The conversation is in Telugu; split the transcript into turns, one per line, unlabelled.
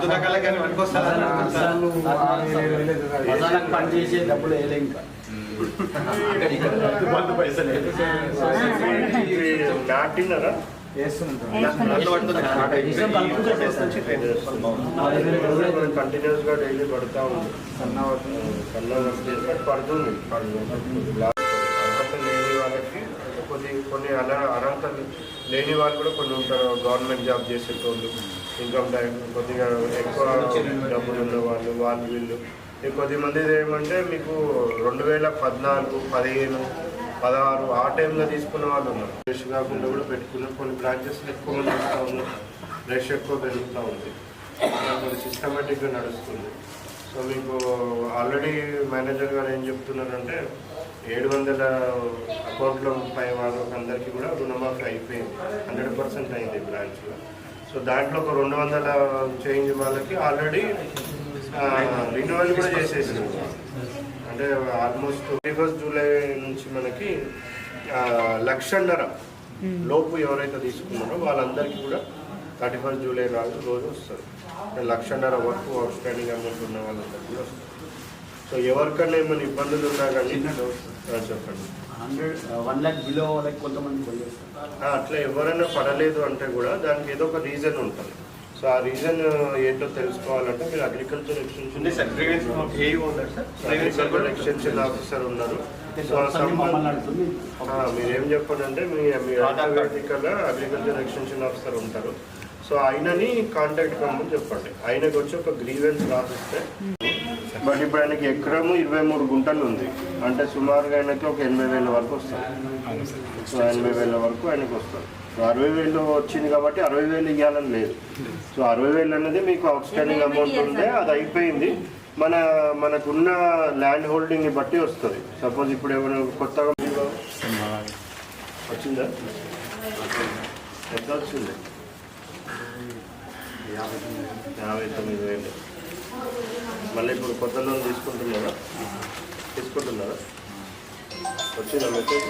దున్నకాలకి
పని చేసే డబ్బులు వేయలే ఇంకా
పైసలు లేదు.
కంటిన్యూస్గా డైలీ పడతా ఉంది కన్నా పడుతుంది అర్హత లేని వాళ్ళకి కొద్ది కొన్ని అలా అర్హత లేని వాళ్ళు కూడా కొన్ని ఉంటారు గవర్నమెంట్ జాబ్ చేసేటోళ్ళు ఇన్కమ్ ట్యాక్స్ కొద్దిగా ఎక్కువ డబ్బులు ఉన్న వాళ్ళు వాళ్ళు. వీళ్ళు ఈ కొద్ది ఏమంటే మీకు రెండు వేల పద్నాలుగు పదిహేను పదహారు ఆ టైంలో తీసుకున్న వాళ్ళు ఉన్నారు. ఫ్రెష్ కాకుండా కూడా పెట్టుకున్న కొన్ని బ్రాంచెస్ ఎక్కువ మంది వస్తూ ఉన్నారు రష్ ఎక్కువ పెరుగుతూ ఉంది. కొంచెం సిస్టమేటిక్గా నడుస్తుంది. సో మీకు ఆల్రెడీ మేనేజర్ గారు ఏం చెప్తున్నారంటే ఏడు వందల అకౌంట్లో పై వాళ్ళకి అందరికీ కూడా రుణమాఫీ అయిపోయింది. హండ్రెడ్ పర్సెంట్ అయింది బ్రాంచ్లో సో దాంట్లో ఒక రెండు వందల చేంజ్ వాళ్ళకి ఆల్రెడీ రెన్యువల్ కూడా చేసేసాం అంటే ఆల్మోస్ట్ థర్టీ ఫస్ట్ జూలై నుంచి మనకి లక్షన్నర లోపు ఎవరైతే తీసుకున్నారో వాళ్ళందరికీ కూడా థర్టీ ఫస్ట్ జూలై నాడు రోజు వస్తారు లక్షన్నర వరకు అవుట్ స్టాండింగ్ అమౌంట్ ఉన్న వాళ్ళందరికీ కూడా వస్తారు సో ఎవరికన్నా ఏమైనా ఇబ్బందులు ఉన్నా కానీ చెప్పండి.
హండ్రెడ్ వన్ ల్యాక్ బిలో కొంతమంది కొనేస్తారు
అట్లా ఎవరైనా పడలేదు అంటే కూడా దానికి ఏదో ఒక రీజన్ ఉంటుంది. సో ఆ రీజన్ ఏంటో తెలుసుకోవాలంటే మీరు అగ్రికల్చర్ ఎక్స్టెన్షన్
ఏ
అగ్రికల్చర్ ఎక్స్టెన్షన్ ఆఫీసర్ ఉన్నారు. సో మీరేం చెప్పండి మీ మీ
కార్డ్.
అగ్రికల్చర్ ఎక్స్టెన్షన్ ఆఫీసర్ ఉంటారు. సో ఆయనని కాంటాక్ట్ కమ్మని చెప్పండి. ఆయనకు వచ్చి ఒక గ్రీవెన్స్ రాసిస్తే బట్ ఇప్పుడు ఆయనకి ఎకరము ఇరవై మూడు గుంటలు ఉంది. అంటే సుమారుగా ఆయనకి ఒక ఎనభై వేల వరకు వస్తుంది. సో ఎనభై వేల వరకు ఆయనకు వస్తుంది. సో అరవై వేలు వచ్చింది కాబట్టి అరవై వేలు ఇవ్వాలని లేదు. సో అరవై వేలు అనేది మీకు అవుట్ స్టాండింగ్ అమౌంట్ ఉంటే అది అయిపోయింది. మన మనకున్న ల్యాండ్ హోల్డింగ్ని బట్టి వస్తుంది. సపోజ్ ఇప్పుడు ఏమైనా కొత్తగా వచ్చిందా? ఎంత వచ్చింది. యాభై తొమ్మిది వేలు. మళ్ళీ ఇప్పుడు కొత్త లోన్ తీసుకుంటున్నారా? తీసుకుంటున్నారా? వచ్చిందా మెసేజ్